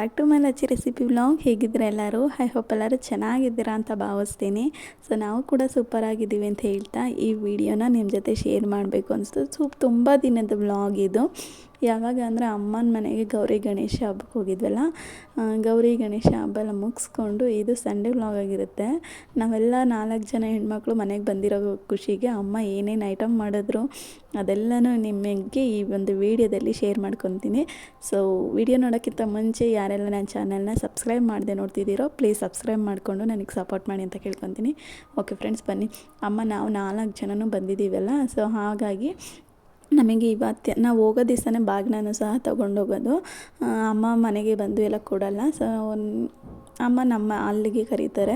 Back to my Lacchi recipe blog ಹೇಗಿದ್ರೆ ಎಲ್ಲರೂ? I hope ಎಲ್ಲರೂ ಚೆನ್ನಾಗಿದ್ದೀರಾ ಅಂತ ಭಾವಿಸ್ತೀನಿ. ಸೊ ನಾವು ಕೂಡ ಸೂಪರ್ ಆಗಿದ್ದೀವಿ ಅಂತ ಹೇಳ್ತಾ ಈ ವಿಡಿಯೋನ ನಿಮ್ಮ ಜೊತೆ ಶೇರ್ ಮಾಡಬೇಕು ಅನಿಸ್ತು. ಸೊ ತುಂಬ ದಿನದ ಬ್ಲಾಗ್ ಇದು. ಯಾವಾಗ ಅಂದರೆ ಅಮ್ಮನ ಮನೆಗೆ ಗೌರಿ ಗಣೇಶ ಹಬ್ಬಕ್ಕೆ ಹೋಗಿದ್ವಲ್ಲ ಗೌರಿ ಗಣೇಶ ಹಬ್ಬ ಎಲ್ಲ ಮುಗಿಸ್ಕೊಂಡು ಇದು ಸಂಡೇ ವ್ಲಾಗ್ ಆಗಿರುತ್ತೆ. ನಾವೆಲ್ಲ ನಾಲ್ಕು ಜನ ಹೆಣ್ಮಕ್ಳು ಮನೆಗೆ ಬಂದಿರೋ ಖುಷಿಗೆ ಅಮ್ಮ ಏನೇನು ಐಟಮ್ ಮಾಡಿದ್ರು ಅದೆಲ್ಲನೂ ನಿಮಗೆ ಈ ಒಂದು ವಿಡಿಯೋದಲ್ಲಿ ಶೇರ್ ಮಾಡ್ಕೊತೀನಿ. ಸೊ ವಿಡಿಯೋ ನೋಡೋಕ್ಕಿಂತ ಮುಂಚೆ ಯಾರೆಲ್ಲ ನನ್ನ ಚಾನಲ್ನ ಸಬ್ಸ್ಕ್ರೈಬ್ ಮಾಡದೆ ನೋಡ್ತಿದ್ದೀರೋ ಪ್ಲೀಸ್ ಸಬ್ಸ್ಕ್ರೈಬ್ ಮಾಡಿಕೊಂಡು ನನಗೆ ಸಪೋರ್ಟ್ ಮಾಡಿ ಅಂತ ಕೇಳ್ಕೊತೀನಿ. ಓಕೆ ಫ್ರೆಂಡ್ಸ್ ಬನ್ನಿ. ಅಮ್ಮ, ನಾವು ನಾಲ್ಕು ಜನನೂ ಬಂದಿದ್ದೀವಲ್ಲ ಸೊ ಹಾಗಾಗಿ ನಮಗೆ ಇವತ್ತು ನಾವು ಹೋಗೋ ದಿವಸನೇ ಬಾಗಿನೂ ಸಹ ತೊಗೊಂಡೋಗೋದು. ಅಮ್ಮ ಮನೆಗೆ ಬಂದು ಎಲ್ಲ ಕೊಡಲ್ಲ. ಸೊ ಅಮ್ಮ ನಮ್ಮ ಅಲ್ಲಿಗೆ ಕರೀತಾರೆ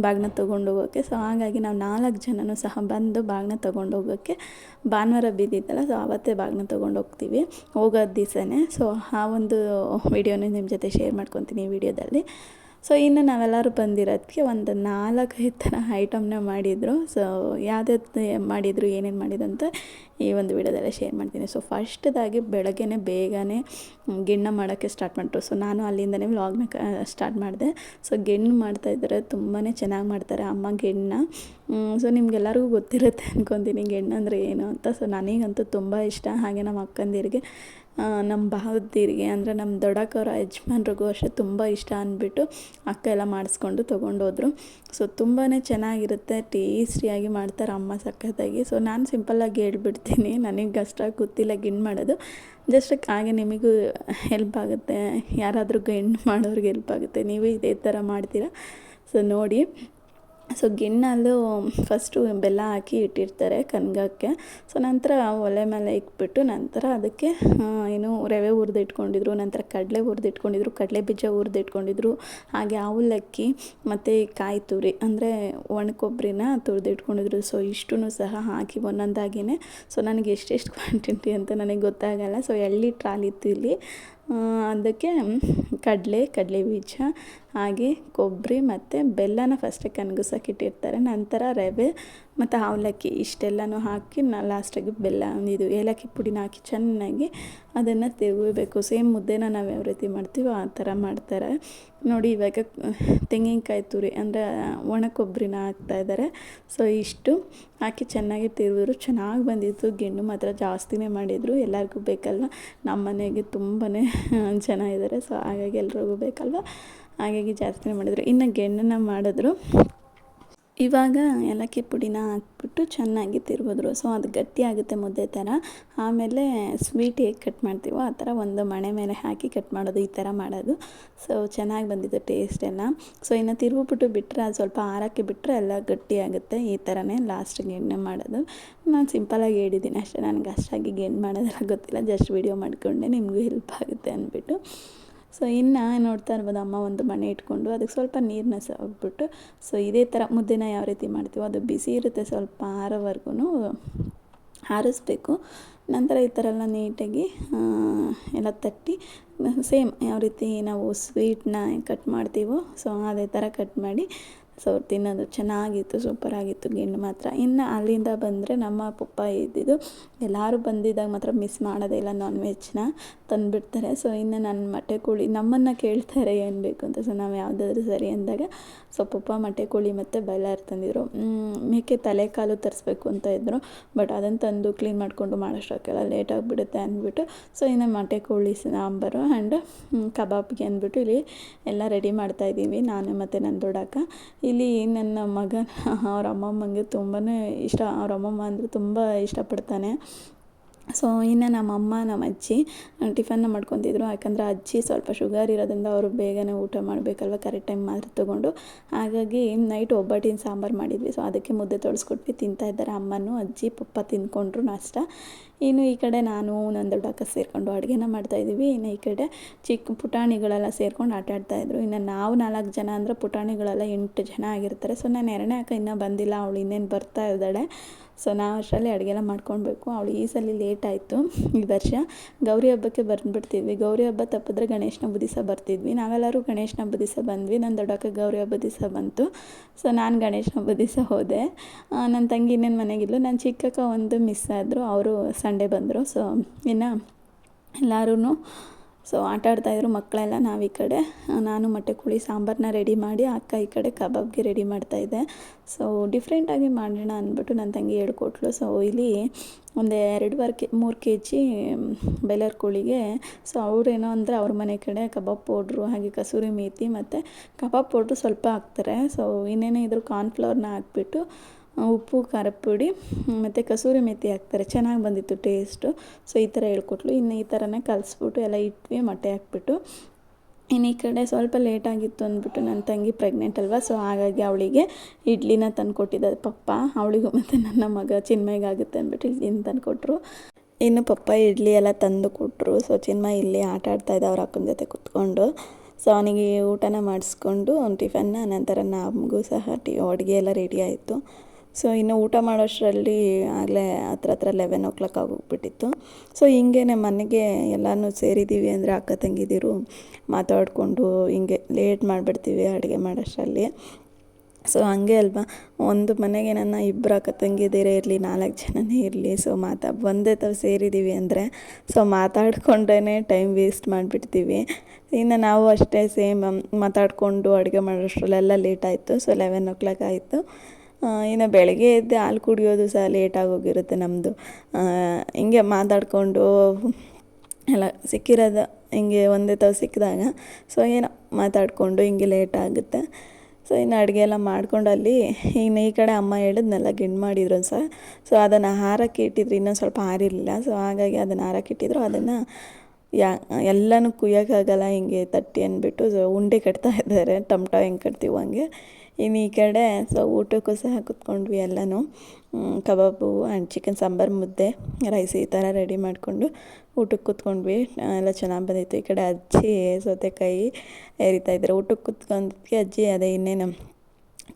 ಬಾಗಿನ ತೊಗೊಂಡೋಗೋಕ್ಕೆ ಸೊ ಹಾಗಾಗಿ ನಾವು ನಾಲ್ಕು ಜನನೂ ಸಹ ಬಂದು ಬಾಗಿನ ತೊಗೊಂಡೋಗೋಕ್ಕೆ ಭಾನುವಾರ ಬಿದ್ದಿದ್ದಲ್ಲ ಸೊ ಆವತ್ತೇ ಬಾಗಿನ ತೊಗೊಂಡೋಗ್ತೀವಿ ಹೋಗೋದು ದಿವಸನೇ. ಸೊ ಆ ಒಂದು ವಿಡಿಯೋನೇ ನಿಮ್ಮ ಜೊತೆ ಶೇರ್ ಮಾಡ್ಕೊತೀನಿ ಈ ವಿಡಿಯೋದಲ್ಲಿ ಸೊ ಇನ್ನು ನಾವೆಲ್ಲರೂ ಬಂದಿರೋದಕ್ಕೆ ಒಂದು ನಾಲ್ಕೈದು ಥರ ಐಟಮ್ನ ಮಾಡಿದರು. ಸೊ ಯಾವ್ದು ಮಾಡಿದರು, ಏನೇನು ಮಾಡಿದ್ರು ಈ ಒಂದು ವಿಡಿಯೋದೆಲ್ಲ ಶೇರ್ ಮಾಡ್ತೀನಿ. ಸೊ ಫಸ್ಟ್ದಾಗಿ ಬೆಳಗ್ಗೆ ಬೇಗನೆ ಗಿಣ್ಣ ಮಾಡೋಕ್ಕೆ ಸ್ಟಾರ್ಟ್ ಮಾಡಿದ್ರು ಸೊ ನಾನು ಅಲ್ಲಿಂದನೇ ವ್ಲಾಗ್ನ ಸ್ಟಾರ್ಟ್ ಮಾಡಿದೆ. ಸೊ ಮಾಡ್ತಾ ಮಾಡ್ತಾಯಿದ್ದಾರೆ ತುಂಬಾ ಚೆನ್ನಾಗಿ ಮಾಡ್ತಾರೆ ಅಮ್ಮ ಗೆಣ್ಣ. ಸೊ ನಿಮ್ಗೆಲ್ಲರಿಗೂ ಗೊತ್ತಿರುತ್ತೆ ಅನ್ಕೊತೀನಿ ಗೆಣ್ಣು ಅಂದರೆ ಏನು ಅಂತ. ಸೊ ನನಗಂತೂ ತುಂಬ ಇಷ್ಟ. ಹಾಗೆ ನಮ್ಮ ಅಕ್ಕಂದಿರಿಗೆ ನಮ್ಮ ಭಾವದಿರಿಗೆ ಅಂದರೆ ನಮ್ಮ ದೊಡ್ಡಕ್ಕವ್ರ ಯಜಮಾನ್ರಿಗೂ ಅಷ್ಟೇ ತುಂಬ ಇಷ್ಟ ಅಂದ್ಬಿಟ್ಟು ಅಕ್ಕ ಎಲ್ಲ ಮಾಡಿಸ್ಕೊಂಡು ತೊಗೊಂಡೋದ್ರು. ಸೊ ತುಂಬಾ ಚೆನ್ನಾಗಿರುತ್ತೆ ಟೇಸ್ಟಿಯಾಗಿ ಮಾಡ್ತಾರೆ ಅಮ್ಮ ಸಖತ್ತಾಗಿ. ಸೊ ನಾನು ಸಿಂಪಲ್ಲಾಗಿ ಹೇಳ್ಬಿಡ್ತೀನಿ. ನನಗೆ ಅಷ್ಟಾಗಿ ಗೊತ್ತಿಲ್ಲ ಗಿಣ್ಣು ಮಾಡೋದು. ಜಸ್ಟ್ ಹಾಗೆ ನಿಮಗೂ ಹೆಲ್ಪ್ ಆಗುತ್ತೆ. ಯಾರಾದರೂ ಗಿಣ್ಣು ಮಾಡೋರಿಗೆ ಹೆಲ್ಪ್ ಆಗುತ್ತೆ. ನೀವು ಇದೇ ಥರ ಮಾಡ್ತೀರಾ? ಸೊ ನೋಡಿ. ಸೊ ಗಿಣ್ಣಲ್ಲೂ ಫಸ್ಟು ಬೆಲ್ಲ ಹಾಕಿ ಇಟ್ಟಿರ್ತಾರೆ ಕನ್ಗಕ್ಕೆ ಸೊ ನಂತರ ಒಲೆ ಮೇಲೆ ಇಕ್ಬಿಟ್ಟು ನಂತರ ಅದಕ್ಕೆ ಏನು ರವೆ ಹುರಿದಿಟ್ಕೊಂಡಿದ್ರು ನಂತರ ಕಡಲೆ ಹುರಿದಿಟ್ಕೊಂಡಿದ್ರು ಕಡಲೆ ಬೀಜ ಹುರಿದಿಟ್ಕೊಂಡಿದ್ರು ಹಾಗೆ ಅವಲಕ್ಕಿ ಮತ್ತು ಕಾಯಿ ತುರಿ, ಅಂದರೆ ಒಣ ಕೊಬ್ಬರಿನ ತುರಿದಿಟ್ಕೊಂಡಿದ್ರು ಸೊ ಇಷ್ಟೂ ಸಹ ಹಾಕಿ ಒಂದೊಂದಾಗಿಯೇ ಸೊ ನನಗೆ ಎಷ್ಟೆಷ್ಟು ಕ್ವಾಂಟಿಟಿ ಅಂತ ನನಗೆ ಗೊತ್ತಾಗಲ್ಲ. ಸೊ ಎಳ್ಳಿ, ಟ್ರಾಲಿ ಇತ್ತು ಇಲ್ಲಿ ಅದಕ್ಕೆ ಕಡಲೆ ಕಡಲೆ ಬೀಜ ಹಾಗೆ ಕೊಬ್ಬರಿ ಮತ್ತು ಬೆಲ್ಲನ ಫಸ್ಟೇ ಕನ್ಗಿಸೋಕೆ ಇಟ್ಟಿರ್ತಾರೆ. ನಂತರ ರವೆ ಮತ್ತು ಅವಲಕ್ಕಿ ಇಷ್ಟೆಲ್ಲನೂ ಹಾಕಿ ನಾ ಲಾಸ್ಟಾಗಿ ಬೆಲ್ಲ ಇದು ಏಲಕ್ಕಿ ಪುಡಿನ ಹಾಕಿ ಚೆನ್ನಾಗಿ ಅದನ್ನು ತಿರುಗಬೇಕು ಸೇಮ್ ಮುದ್ದೆನ ನಾವು ಯಾವ ರೀತಿ ಮಾಡ್ತೀವೋ ಆ ಥರ ಮಾಡ್ತಾರೆ. ನೋಡಿ ಇವಾಗ ತೆಂಗಿನಕಾಯಿ ತುರಿ ಅಂದರೆ ಒಣ ಕೊಬ್ಬರಿನ ಹಾಕ್ತಾಯಿದ್ದಾರೆ ಸೊ ಇಷ್ಟು ಹಾಕಿ ಚೆನ್ನಾಗಿ ತಿರುಗಿದ್ರು ಚೆನ್ನಾಗಿ ಬಂದಿತ್ತು. ಗೆಣ್ಣು ಮಾತ್ರ ಜಾಸ್ತಿನೇ ಮಾಡಿದರು. ಎಲ್ಲರಿಗೂ ಬೇಕಲ್ವ? ನಮ್ಮ ಮನೆಗೆ ತುಂಬಾ ಜನ ಇದ್ದಾರೆ ಸೊ ಹಾಗಾಗಿ ಎಲ್ರಿಗೂ ಬೇಕಲ್ವ? ಹಾಗಾಗಿ ಜಾಸ್ತಿನೇ ಮಾಡಿದರು. ಇನ್ನು ಗೆಣ್ಣನ್ನು ಮಾಡಿದ್ರು. ಇವಾಗ ಏಲಕ್ಕಿ ಪುಡಿನ ಹಾಕ್ಬಿಟ್ಟು ಚೆನ್ನಾಗಿ ತಿರುಗಿದ್ರು. ಸೊ ಅದು ಗಟ್ಟಿ ಆಗುತ್ತೆ ಮುದ್ದೆ ಥರ. ಆಮೇಲೆ ಸ್ವೀಟ್ ಹೇಗೆ ಕಟ್ ಮಾಡ್ತೀವೋ ಆ ಥರ ಒಂದು ಮಣೆ ಮೇಲೆ ಹಾಕಿ ಕಟ್ ಮಾಡೋದು, ಈ ಥರ ಮಾಡೋದು. ಸೊ ಚೆನ್ನಾಗಿ ಬಂದಿದೆ ಟೇಸ್ಟ್ ಎಲ್ಲ. ಸೊ ಇನ್ನು ತಿರುಗಿಬಿಟ್ಟು ಬಿಟ್ಟರೆ ಅದು ಸ್ವಲ್ಪ ಆರಕ್ಕೆ ಬಿಟ್ಟರೆ ಎಲ್ಲ ಗಟ್ಟಿ ಆಗುತ್ತೆ. ಈ ಥರನೇ ಲಾಸ್ಟಿಗೆ ಎಣ್ಣೆ ಮಾಡೋದು. ನಾನು ಸಿಂಪಲಾಗಿ ಹೇಳಿದ್ದೀನಿ ಅಷ್ಟೇ. ನನಗೆ ಅಷ್ಟಾಗಿ ಗೇನ್ ಮಾಡೋದೆಲ್ಲ ಗೊತ್ತಿಲ್ಲ. ಜಸ್ಟ್ ವೀಡಿಯೋ ಮಾಡಿಕೊಂಡೆ. ನಿಮಗೂ ಹೆಲ್ಪ್ ಆಗುತ್ತೆ ಅಂದ್ಬಿಟ್ಟು. ಸೊ ಇನ್ನು ನೋಡ್ತಾ ಇರ್ಬೋದು ಅಮ್ಮ ಒಂದು ಮಣೆ ಇಟ್ಕೊಂಡು ಅದಕ್ಕೆ ಸ್ವಲ್ಪ ನೀರನ್ನ ಸಾಕ್ಬಿಟ್ಟು ಸೊ ಇದೇ ಥರ ಮುದ್ದೆನ ಯಾವ ರೀತಿ ಮಾಡ್ತೀವೋ ಅದು ಬಿಸಿ ಇರುತ್ತೆ, ಸ್ವಲ್ಪ ಆರೋವರೆಗೂ ಆರಿಸ್ಬೇಕು. ನಂತರ ಈ ಥರ ಎಲ್ಲ ನೀಟಾಗಿ ಎಲ್ಲ ತಟ್ಟಿ, ಸೇಮ್ ಯಾವ ರೀತಿ ನಾವು ಸ್ವೀಟ್ನ ಕಟ್ ಮಾಡ್ತೀವೋ ಸೊ ಅದೇ ಥರ ಕಟ್ ಮಾಡಿ ಸೊ ತಿನ್ನೋದು ಚೆನ್ನಾಗಿತ್ತು, ಸೂಪರಾಗಿತ್ತು ಗಿಣ್ಣು ಮಾತ್ರ. ಇನ್ನು ಅಲ್ಲಿಂದ ಬಂದರೆ ನಮ್ಮ ಪಪ್ಪ ಇದ್ದಿದ್ದು, ಎಲ್ಲರೂ ಬಂದಿದ್ದಾಗ ಮಾತ್ರ ಮಿಸ್ ಮಾಡೋದೇ ಇಲ್ಲ ನಾನ್ ವೆಜ್ನ ತಂದುಬಿಡ್ತಾರೆ. ಸೊ ಇನ್ನು ನನ್ನ ಮೊಟ್ಟೆ ಕೋಳಿ ನಮ್ಮನ್ನು ಕೇಳ್ತಾರೆ ಏನು ಬೇಕು ಅಂತ. ಸೊ ನಾವು ಯಾವುದಾದ್ರೂ ಸರಿ ಅಂದಾಗ, ಸೊ ಪಪ್ಪ ಮೊಟ್ಟೆ ಕೋಳಿ ಮತ್ತು ಬೈಲಾರ್ ತಂದಿದ್ರು. ಮೇಕೆ ತಲೆ ಕಾಲು ತರಿಸ್ಬೇಕು ಅಂತ ಇದ್ದರು ಬಟ್ ಅದನ್ನು ತಂದು ಕ್ಲೀನ್ ಮಾಡಿಕೊಂಡು ಮಾಡೋಷ್ಟಕ್ಕೆಲ್ಲ ಲೇಟ್ ಆಗಿಬಿಡುತ್ತೆ ಅಂದ್ಬಿಟ್ಟು ಸೊ ಇನ್ನು ಮೊಟ್ಟೆ ಕೋಳಿ ಸಾಂಬಾರು ಆ್ಯಂಡ್ ಕಬಾಬ್ಗೆ ಅಂದ್ಬಿಟ್ಟು ಇಲ್ಲಿ ಎಲ್ಲ ರೆಡಿ ಮಾಡ್ತಾಯಿದ್ದೀವಿ ನಾನು ಮತ್ತು ನನ್ನ ದೊಡ್ಡಕ್ಕ ಇಲ್ಲಿ ನನ್ನ ಮಗನ ಅವ್ರ ಅಮ್ಮಮ್ಮಂಗೆ ತುಂಬಾ ಇಷ್ಟ. ಅವ್ರ ಅಮ್ಮಮ್ಮ ಅಂದರೆ ತುಂಬ ಇಷ್ಟಪಡ್ತಾನೆ. ಸೊ, ಇನ್ನು ನಮ್ಮಮ್ಮ ನಮ್ಮ ಅಜ್ಜಿ ಟಿಫನ್ನ ಮಾಡ್ಕೊತಿದ್ರು. ಯಾಕಂದರೆ ಅಜ್ಜಿ ಸ್ವಲ್ಪ ಶುಗರ್ ಇರೋದ್ರಿಂದ ಅವರು ಬೇಗನೆ ಊಟ ಮಾಡಬೇಕಲ್ವ, ಕರೆಕ್ಟ್ ಟೈಮ್ ಮಾತ್ರ ತೊಗೊಂಡು. ಹಾಗಾಗಿ ನೈಟ್ ಒಬ್ಬಟ್ಟಿನ ಸಾಂಬಾರು ಮಾಡಿದ್ವಿ. ಸೊ, ಅದಕ್ಕೆ ಮುದ್ದೆ ತೊಳಸ್ಕೊಟ್ವಿ. ತಿಂತಾ ಇದ್ದಾರೆ ಅಮ್ಮನೂ, ಅಜ್ಜಿ, ಪಪ್ಪ ತಿಂದ್ಕೊಂಡ್ರು ನಾಷ್ಟ. ಇನ್ನು ಈ ಕಡೆ ನಾನು ನನ್ನ ದೊಡ್ಡಕ್ಕ ಸೇರಿಕೊಂಡು ಅಡುಗೆನ ಮಾಡ್ತಾಯಿದ್ದೀವಿ ಇನ್ನು ಈ ಕಡೆ ಚಿಕ್ಕ ಪುಟಾಣಿಗಳೆಲ್ಲ ಸೇರ್ಕೊಂಡು ಆಟ ಆಡ್ತಾಯಿದ್ರು ಇನ್ನು ನಾವು ನಾಲ್ಕು ಜನ ಅಂದರೆ ಪುಟಾಣಿಗಳೆಲ್ಲ ಎಂಟು ಜನ ಆಗಿರ್ತಾರೆ. ಸೊ, ನಾನು ಎರಡನೇ ಅಕ್ಕ ಇನ್ನೂ ಬಂದಿಲ್ಲ. ಅವಳು ಇನ್ನೇನು ಬರ್ತಾ ಇದ್ದಾಳೆ. ಸೊ ನಾವು ಅಷ್ಟರಲ್ಲಿ ಅಡುಗೆಲ್ಲ ಮಾಡ್ಕೊಳ್ಬೇಕು. ಅವಳು ಈ ಸಲ ಲೇಟ್ ಆಯಿತು. ಈ ವರ್ಷ ಗೌರಿ ಹಬ್ಬಕ್ಕೆ ಬಂದುಬಿಡ್ತಿದ್ವಿ ಗೌರಿ ಹಬ್ಬ ತಪ್ಪಿದ್ರೆ ಗಣೇಶನ ಹಬ್ಬದ ದಿವಸ ಬರ್ತಿದ್ವಿ. ನಾವೆಲ್ಲರೂ ಗಣೇಶನ ಹಬ್ಬದ ಬಂದ್ವಿ. ನನ್ನ ದೊಡ್ಡಕ್ಕ ಗೌರಿ ಹಬ್ಬದ ದಿವಸ ಬಂತು. ಸೊ ನಾನು ಗಣೇಶನ ಹಬ್ಬದ ದಿವಸ ಹೋದೆ. ನನ್ನ ತಂಗಿ ಇನ್ನೇನು ಮನೆಗಿದ್ಲು. ನನ್ನ ಚಿಕ್ಕಕ್ಕ ಒಂದು ಮಿಸ್ ಆದರು. ಅವರು ಸಂಡೇ ಬಂದರು. ಸೊ ಇನ್ನು ಎಲ್ಲರೂ ಸೊ ಆಟ ಆಡ್ತಾಯಿದ್ರು ಮಕ್ಕಳೆಲ್ಲ ನಾವು ಈ ಕಡೆ. ನಾನು ಮೊಟ್ಟೆ ಕೋಳಿ ಸಾಂಬಾರನ್ನ ರೆಡಿ ಮಾಡಿ ಅಕ್ಕ ಈ ಕಡೆ ಕಬಾಬ್ಗೆ ರೆಡಿ ಮಾಡ್ತಾಯಿದ್ದೆ ಸೊ ಡಿಫ್ರೆಂಟಾಗಿ ಮಾಡೋಣ ಅಂದ್ಬಿಟ್ಟು ನನ್ನ ತಂಗಿ ಹೇಳ್ಕೊಟ್ಲು. ಸೊ ಇಲ್ಲಿ ಒಂದು ಎರಡುವರೆ ಕೆ, ಮೂರು ಕೆ ಜಿ ಬೆಲ್ಲರ್ ಕೋಳಿಗೆ. ಸೊ ಅವರೇನೋ ಅಂದರೆ ಅವ್ರ ಮನೆ ಕಡೆ ಕಬಾಬ್ ಪೌಡ್ರು, ಹಾಗೆ ಕಸೂರಿ ಮೇಥಿ ಮತ್ತು ಕಬಾಬ್ ಪೌಡ್ರು ಸ್ವಲ್ಪ ಹಾಕ್ತಾರೆ. ಸೊ ಇನ್ನೇನೇ ಇದ್ರು ಕಾರ್ನ್ಫ್ಲವರ್ನ ಹಾಕ್ಬಿಟ್ಟು ಉಪ್ಪು ಖಾರದ ಪುಡಿ ಮತ್ತು ಕಸೂರಿ ಮೆಥಿ ಹಾಕ್ತಾರೆ. ಚೆನ್ನಾಗಿ ಬಂದಿತ್ತು ಟೇಸ್ಟು ಸೊ ಈ ಥರ ಹೇಳ್ಕೊಟ್ಲು. ಇನ್ನು ಈ ಥರನೇ ಕಲಿಸ್ಬಿಟ್ಟು ಎಲ್ಲ ಇಟ್ವಿ, ಮೊಟ್ಟೆ ಹಾಕ್ಬಿಟ್ಟು. ಇನ್ನು ಈ ಕಡೆ ಸ್ವಲ್ಪ ಲೇಟ್ ಆಗಿತ್ತು ಅಂದ್ಬಿಟ್ಟು ನನ್ನ ತಂಗಿ ಪ್ರೆಗ್ನೆಂಟ್ ಅಲ್ವಾ? ಸೊ ಹಾಗಾಗಿ ಅವಳಿಗೆ ಇಡ್ಲಿನ ತಂದು ಕೊಟ್ಟಿದ್ದ ಪಪ್ಪ. ಅವಳಿಗೂ ಮತ್ತು ನನ್ನ ಮಗ ಚಿನ್ಮಯ್ಗೆ ಆಗುತ್ತೆ ಅಂದ್ಬಿಟ್ಟು ಇಡ್ಲಿನ ತಂದು ಕೊಟ್ಟರು ಇನ್ನು ಪಪ್ಪ ಇಡ್ಲಿ ಎಲ್ಲ ತಂದು ಕೊಟ್ಟರು ಸೊ ಚಿನ್ಮಯ ಇಲ್ಲಿ ಆಟ ಆಡ್ತಾ ಇದ್ದ, ಅವ್ರ ಅಕ್ಕನ ಜೊತೆ ಕುತ್ಕೊಂಡು. ಸೊ ಅವನಿಗೆ ಊಟನ ಮಾಡಿಸ್ಕೊಂಡು ಟಿಫನ್ನ ನಂತರ ನಮಗೂ ಸಹ ಟಿ, ಅಡುಗೆ ಎಲ್ಲ ರೆಡಿ ಆಯಿತು. ಸೊ ಇನ್ನು ಊಟ ಮಾಡೋಷ್ಟರಲ್ಲಿ ಆಗಲೇ ಹತ್ರ ಹತ್ರ ಲೆವೆನ್ ಓ ಕ್ಲಾಕ್ ಆಗೋಗ್ಬಿಟ್ಟಿತ್ತು. ಸೊ ಹಿಂಗೇ ಮನೆಗೆ ಎಲ್ಲನೂ ಸೇರಿದ್ದೀವಿ ಅಂದರೆ ಅಕ್ಕ ತಂಗಿದಿರು ಮಾತಾಡಿಕೊಂಡು ಹಿಂಗೆ ಲೇಟ್ ಮಾಡಿಬಿಡ್ತೀವಿ ಅಡುಗೆ ಮಾಡೋಷ್ಟರಲ್ಲಿ. ಸೊ ಹಂಗೆ ಅಲ್ವಾ? ಒಂದು ಮನೆಗೆ ನನ್ನ ಇಬ್ಬರು ಅಕ್ಕ ತಂಗಿದಿರೇ ಇರಲಿ, ನಾಲ್ಕು ಜನನೇ ಇರಲಿ. ಸೊ ಮಾತಾ ಒಂದೇ ತಾವು ಸೇರಿದ್ದೀವಿ ಅಂದರೆ ಸೊ ಮಾತಾಡ್ಕೊಂಡೇ ಟೈಮ್ ವೇಸ್ಟ್ ಮಾಡಿಬಿಡ್ತೀವಿ. ಇನ್ನು ನಾವು ಅಷ್ಟೇ ಸೇಮ್ ಮಾತಾಡಿಕೊಂಡು ಅಡುಗೆ ಮಾಡೋಷ್ಟರಲ್ಲೆಲ್ಲ ಲೇಟ್ ಆಯಿತು. ಸೊ ಲೆವೆನ್ ಓ ಕ್ಲಾಕ್ ಆಯಿತು. ಇನ್ನು ಬೆಳಗ್ಗೆ ಎದ್ದು ಹಾಲು ಕುಡಿಯೋದು ಸಹ ಲೇಟಾಗಿ ಹೋಗಿರುತ್ತೆ ನಮ್ಮದು ಹಿಂಗೆ ಮಾತಾಡಿಕೊಂಡು ಎಲ್ಲ ಸಿಕ್ಕಿರೋದು ಹಿಂಗೆ ಒಂದೇ ತಾವು ಸಿಕ್ಕಿದಾಗ ಸೊ ಏನೋ ಮಾತಾಡಿಕೊಂಡು ಹಿಂಗೆ ಲೇಟ್ ಆಗುತ್ತೆ. ಸೊ ಇನ್ನು ಅಡುಗೆ ಎಲ್ಲ ಮಾಡ್ಕೊಂಡು ಅಲ್ಲಿ ಇನ್ನು ಈ ಕಡೆ ಅಮ್ಮ ಹೇಳಿದ್ನೆಲ್ಲ ಗಿಣ್ಣು ಮಾಡಿದ್ರು ಸಹ ಸೊ ಅದನ್ನು ಹಾರಕ್ಕೆ ಇಟ್ಟಿದ್ರು, ಇನ್ನೊಂದು ಸ್ವಲ್ಪ ಹಾರಿರಲಿಲ್ಲ ಸೊ ಹಾಗಾಗಿ ಅದನ್ನು ಹಾರಕ್ಕೆ ಇಟ್ಟಿದ್ರು, ಅದನ್ನು ಯಾ, ಎಲ್ಲನೂ ಕುಯ್ಯೋಕ್ಕಾಗಲ್ಲ ಹಿಂಗೆ ತಟ್ಟಿ ಅಂದ್ಬಿಟ್ಟು ಸೊ ಉಂಡೆ ಕಟ್ತಾ ಇದ್ದಾರೆ, ಟೊಮ್ಟೊ ಹೆಂಗೆ ಕಟ್ತೀವೋ ಹಂಗೆ. ಇನ್ನು ಈ ಕಡೆ ಸೊ ಊಟಕ್ಕೂ ಸಹ ಕುತ್ಕೊಂಡ್ವಿ ಎಲ್ಲನೂ. ಕಬಾಬು ಆ್ಯಂಡ್ ಚಿಕನ್ ಸಾಂಬಾರು, ಮುದ್ದೆ ರೈಸ್ ಈ ಥರ ರೆಡಿ ಮಾಡಿಕೊಂಡು ಊಟಕ್ಕೆ ಕುತ್ಕೊಂಡ್ವಿ. ಎಲ್ಲ ಚೆನ್ನಾಗಿ ಬಂದಿತ್ತು. ಈ ಕಡೆ ಅಜ್ಜಿ, ಸೌತೆಕಾಯಿ ಏರಿತಾ ಇದ್ದಾರೆ. ಊಟಕ್ಕೆ ಕುತ್ಕೊಂಡಕ್ಕೆ ಅಜ್ಜಿ ಅದೇ ಇನ್ನೇನು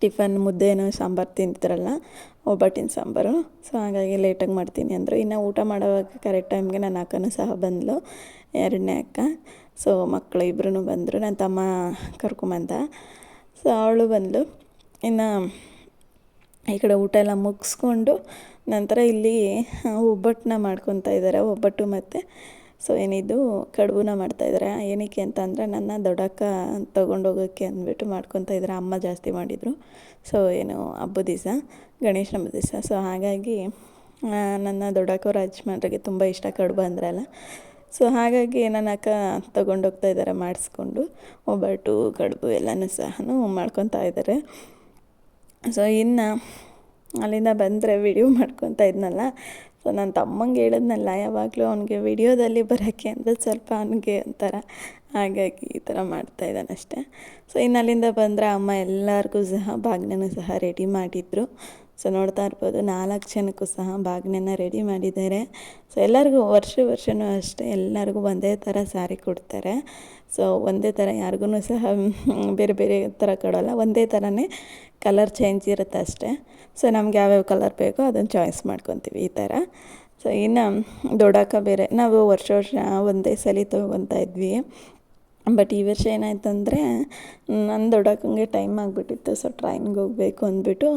ಟಿಫನ್, ಮುದ್ದೆನೋ ಸಾಂಬಾರು ತಿಂತಾರಲ್ಲ ಒಬ್ಬಟ್ಟಿನ ಸಾಂಬಾರು. ಸೊ ಹಾಗಾಗಿ ಲೇಟಾಗಿ ಮಾಡ್ತೀನಿ ಅಂದರು. ಇನ್ನು ಊಟ ಮಾಡೋವಾಗ ಕರೆಕ್ಟ್ ಟೈಮ್ಗೆ ನನ್ನ ಅಕ್ಕನೂ ಸಹ ಬಂದಳು ಎರಡನೇ ಅಕ್ಕ. ಸೊ ಮಕ್ಕಳು ಇಬ್ಬರೂ ಬಂದರು. ನನ್ನ ತಮ್ಮ ಕರ್ಕೊಂಬಂದ. ಸೊ ಅವಳು ಬಂದಳು ಇನ್ನು ಈ ಕಡೆ ಊಟ ಎಲ್ಲ ಮುಗಿಸ್ಕೊಂಡು ನಂತರ ಇಲ್ಲಿ ಒಬ್ಬಟ್ಟನ್ನ ಮಾಡ್ಕೊತಾ ಇದ್ದಾರೆ ಒಬ್ಬಟ್ಟು ಮತ್ತು, ಸೊ ಏನಿದು, ಕಡುಬುನ ಮಾಡ್ತಾಯಿದ್ದಾರೆ ಏನಕ್ಕೆ ಅಂತ ಅಂದರೆ, ನನ್ನ ದೊಡ್ಡಕ್ಕ ತೊಗೊಂಡೋಗೋಕ್ಕೆ ಅಂದ್ಬಿಟ್ಟು ಮಾಡ್ಕೊತಾ ಇದ್ದಾರೆ ಅಮ್ಮ ಜಾಸ್ತಿ ಮಾಡಿದರು. ಸೊ ಏನು, ಹಬ್ಬದ ದಿವಸ, ಗಣೇಶ ಹಬ್ಬದ ದಿವಸ. ಸೊ ಹಾಗಾಗಿ ನನ್ನ ದೊಡ್ಡಕ್ಕ ಯಜಮಾನ್ರಿಗೆ ತುಂಬ ಇಷ್ಟ, ಕಡುಬು ಅಂದ್ರಲ್ಲ ಸೊ ಹಾಗಾಗಿ ನನ್ನ ಅಕ್ಕ ತೊಗೊಂಡೋಗ್ತಾ ಇದ್ದಾರೆ ಮಾಡಿಸ್ಕೊಂಡು. ಒಬ್ಬಟ್ಟು ಕಡುಬು ಎಲ್ಲನೂ ಸಹ ಮಾಡ್ಕೊತಾ ಇದ್ದಾರೆ ಸೊ ಇನ್ನು ಅಲ್ಲಿಂದ ಬಂದರೆ ವಿಡಿಯೋ ಮಾಡ್ಕೊತಾ ಇದ್ನಲ್ಲ. ಸೊ ನನ್ನ ತಮ್ಮಂಗೆ ಹೇಳಿದ್ನಲ್ಲ, ಯಾವಾಗಲೂ ಅವನಿಗೆ ವಿಡಿಯೋದಲ್ಲಿ ಬರೋಕ್ಕೆ ಅಂದರೆ ಸ್ವಲ್ಪ ಅವನಿಗೆ ಒಂಥರ ಹಾಗಾಗಿ ಈ ಥರ ಮಾಡ್ತಾ ಇದ್ದಾನೆ ಅಷ್ಟೇ. ಸೊ ಇನ್ನು ಅಲ್ಲಿಂದ ಬಂದರೆ ಅಮ್ಮ ಎಲ್ಲರಿಗೂ ಸಹ ಬಾಗ್ನೂ ಸಹ ರೆಡಿ ಮಾಡಿದ್ರು. ಸೊ ನೋಡ್ತಾ ಇರ್ಬೋದು, ನಾಲ್ಕು ಜನಕ್ಕೂ ಸಹ ಬಾಗಿನ ರೆಡಿ ಮಾಡಿದ್ದಾರೆ. ಸೊ ಎಲ್ಲರಿಗೂ ವರ್ಷ ವರ್ಷವೂ ಅಷ್ಟೇ ಎಲ್ಲರಿಗೂ ಒಂದೇ ಥರ ಸ್ಯಾರಿ ಕೊಡ್ತಾರೆ. ಸೊ ಒಂದೇ ಥರ ಯಾರಿಗೂ ಸಹ ಬೇರೆ ಬೇರೆ ಥರ ಕೊಡೋಲ್ಲ, ಒಂದೇ ಥರನೇ ಕಲರ್ ಚೇಂಜ್ ಇರುತ್ತೆ ಅಷ್ಟೇ. ಸೊ ನಮ್ಗೆ ಯಾವ್ಯಾವ ಕಲರ್ ಬೇಕೋ ಅದನ್ನು ಚಾಯ್ಸ್ ಮಾಡ್ಕೊತೀವಿ ಈ ಥರ. ಸೊ ಇನ್ನು ದೊಡ್ಡಕ್ಕ ಬೇರೆ, ನಾವು ವರ್ಷ ವರ್ಷ ಒಂದೇ ಸಲ ತೊಗೊತಾ ಇದ್ವಿ. ಬಟ್ ಈ ವರ್ಷ ಏನಾಯ್ತಂದರೆ ನನ್ನ ದೊಡ್ಡಕ್ಕಂಗೆ ಟೈಮ್ ಆಗಿಬಿಟ್ಟಿತ್ತು ಸೊ ಟ್ರೈನ್ಗೆ ಹೋಗಬೇಕು ಅಂದ್ಬಿಟ್ಟು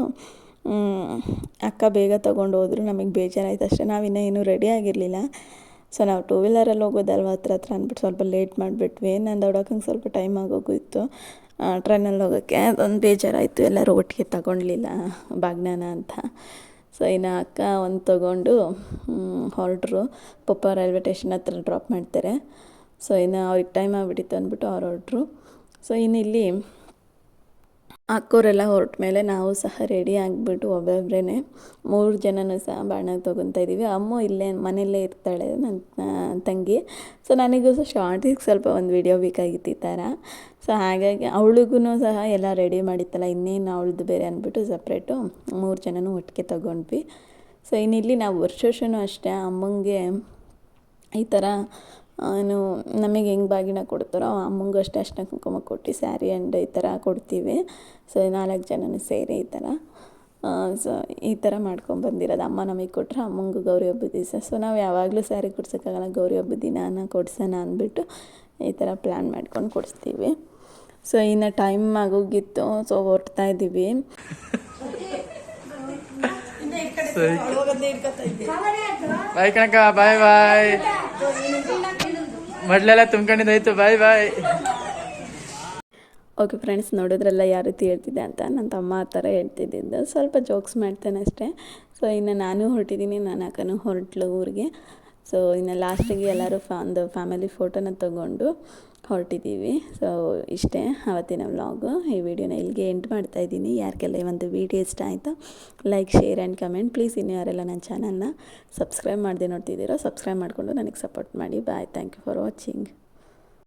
ಅಕ್ಕ ಬೇಗ ತೊಗೊಂಡು ಹೋದ್ರು ನಮಗೆ ಬೇಜಾರಾಯ್ತು ಅಷ್ಟೇ. ನಾವಿನ್ನೂ ಏನೂ ರೆಡಿ ಆಗಿರಲಿಲ್ಲ. ಸೊ ನಾವು ಟೂ ವೀಲರಲ್ಲಿ ಹೋಗೋದಲ್ವ ಹತ್ರ ಹತ್ರ ಅಂದ್ಬಿಟ್ಟು ಸ್ವಲ್ಪ ಲೇಟ್ ಮಾಡಿಬಿಟ್ವಿ. ನಾನು ದೊಡ್ಡಕ್ಕಂಗೆ ಸ್ವಲ್ಪ ಟೈಮ್ ಆಗೋಗಿತ್ತು ಟ್ರೈನಲ್ಲಿ ಹೋಗೋಕ್ಕೆ ಅದೊಂದು ಬೇಜಾರಾಯಿತು. ಎಲ್ಲರೂ ಒಟ್ಟಿಗೆ ತಗೊಳ್ಲಿಲ್ಲ ಬಾಗ್ನಾನ ಅಂತ. ಸೊ ಇನ್ನು ಅಕ್ಕ ಒಂದು ತೊಗೊಂಡು ಹೊರಟ್ರು. ಪಪ್ಪ ರೈಲ್ವೆ ಟೇಷನ್ ಹತ್ರ ಡ್ರಾಪ್ ಮಾಡ್ತಾರೆ. ಸೊ ಇನ್ನು ಅವ್ರಿಗೆ ಟೈಮ್ ಆಗಿಬಿಟ್ಟಿತ್ತು ಅಂದ್ಬಿಟ್ಟು ಅವ್ರು ಹೊರಟ್ರು. ಸೊ ಇನ್ನು ಇಲ್ಲಿ ಅಕ್ಕೋರೆಲ್ಲ ಹೊರಟ ಮೇಲೆ ನಾವು ಸಹ ರೆಡಿ ಆಗಿಬಿಟ್ಟು ಒಬ್ಬೊಬ್ಬರೇ ಮೂರು ಜನನೂ ಸಹ ಬಾಣಗೆ ತೊಗೊತಾ ಇದ್ದೀವಿ. ಅಮ್ಮ ಇಲ್ಲೇ ಮನೆಯಲ್ಲೇ ಇರ್ತಾಳೆ ನನ್ನ ತಂಗಿ. ಸೊ ನನಗೂ ಸಹ ಶಾರ್ಟಿಗೆ ಸ್ವಲ್ಪ ಒಂದು ವಿಡಿಯೋ ಬೇಕಾಗಿತ್ತು ಈ ಥರ ಸೊ ಹಾಗಾಗಿ ಅವಳಿಗೂ ಸಹ ಎಲ್ಲ ರೆಡಿ ಮಾಡಿತ್ತಲ್ಲ, ಇನ್ನೇನು ಅವಳದು ಬೇರೆ ಅಂದ್ಬಿಟ್ಟು ಸಪ್ರೇಟು ಮೂರು ಜನನೂ ಒಟ್ಟಿಗೆ ತಗೊಂಡ್ವಿ. ಸೊ ಇನ್ನಿಲ್ಲಿ ನಾವು ವರ್ಷ ವರ್ಷವೂ ಅಷ್ಟೇ ಅಮ್ಮಂಗೆ ಈ ಥರ ಏನು ನಮಗೆ ಹೆಂಗೆ ಬಾಗಿನ ಕೊಡ್ತಾರೋ ಅಮ್ಮಂಗೂ ಅಷ್ಟೇ ಅಷ್ಟೇ ಕುಂಕುಮ ಕೊಟ್ಟು ಸ್ಯಾರಿ ಆ್ಯಂಡ್ ಈ ಥರ ಕೊಡ್ತೀವಿ. ಸೊ ನಾಲ್ಕು ಜನನೂ ಸೇರಿ ಈ ಥರ. ಸೊ ಈ ಥರ ಮಾಡ್ಕೊಂಡು ಬಂದಿರೋದು ಅಮ್ಮ ನಮಗೆ ಕೊಟ್ಟರೆ ಅಮ್ಮಂಗೆ ಗೌರಿ ಹಬ್ಬದ ದಿವಸ. ಸೊ ನಾವು ಯಾವಾಗಲೂ ಸ್ಯಾರಿ ಕೊಡ್ಸೋಕ್ಕಾಗಲ್ಲ ಗೌರಿ ಹಬ್ಬದ ದಿನಾನ ಕೊಡ್ಸೋಣ ಅಂದ್ಬಿಟ್ಟು ಈ ಥರ ಪ್ಲ್ಯಾನ್ ಮಾಡ್ಕೊಂಡು ಕೊಡಿಸ್ತೀವಿ. ಸೊ ಇನ್ನು ಟೈಮ್ ಆಗೋಗಿತ್ತು ಸೊ ಹೊರ್ತಾ ಇದ್ದೀವಿ. ಬಾಯ್ ಕಣಕ ಬಾಯ್ ಬಾಯ್. ಮಡ್ಲೆಲ್ಲ ತುಂಬ್ಕೊಂಡಿದ್ದಾಯ್ತು ಬಾಯ್ ಬಾಯ್ ಓಕೆ ಫ್ರೆಂಡ್ಸ್ ನೋಡಿದ್ರೆಲ್ಲ ಯಾವ ರೀತಿ ಹೇಳ್ತಿದ್ದೆ ಅಂತ ನನ್ನ ತಮ್ಮ ಆ ಥರ ಹೇಳ್ತಿದ್ದಿದ್ದು ಸ್ವಲ್ಪ ಜೋಕ್ಸ್ ಮಾಡ್ತೇನೆ ಅಷ್ಟೇ. ಸೊ ಇನ್ನು ನಾನು ಹೊರಟಿದ್ದೀನಿ, ನನ್ನ ಅಕ್ಕನೂ ಹೊರಟ್ಲು ಊರಿಗೆ. ಸೊ ಇನ್ನು ಲಾಸ್ಟಿಗೆ ಎಲ್ಲರೂ ಫಾ ಒಂದು ಫ್ಯಾಮಿಲಿ ಫೋಟೋನ ತೊಗೊಂಡು ಹೊರಟಿದ್ದೀವಿ. ಸೊ ಇಷ್ಟೇ ಅವತ್ತಿನ ವ್ಲಾಗು ಈ ವಿಡಿಯೋನ ಇಲ್ಲಿಗೆ ಎಂಟ್ ಮಾಡ್ತಾ ಇದ್ದೀನಿ. ಯಾರಿಗೆಲ್ಲ ಈ ಒಂದು ವಿಡಿಯೋ ಇಷ್ಟ ಆಯಿತು like share and comment please ಇನ್ನು ಯಾರೆಲ್ಲ ನನ್ನ ಚಾನಲ್ನ ಸಬ್ಸ್ಕ್ರೈಬ್ ಮಾಡದೆ ನೋಡ್ತಿದ್ದೀರೋ ಸಬ್ಸ್ಕ್ರೈಬ್ ಮಾಡಿಕೊಂಡು ನನಗೆ ಸಪೋರ್ಟ್ ಮಾಡಿ. Bye thank you for watching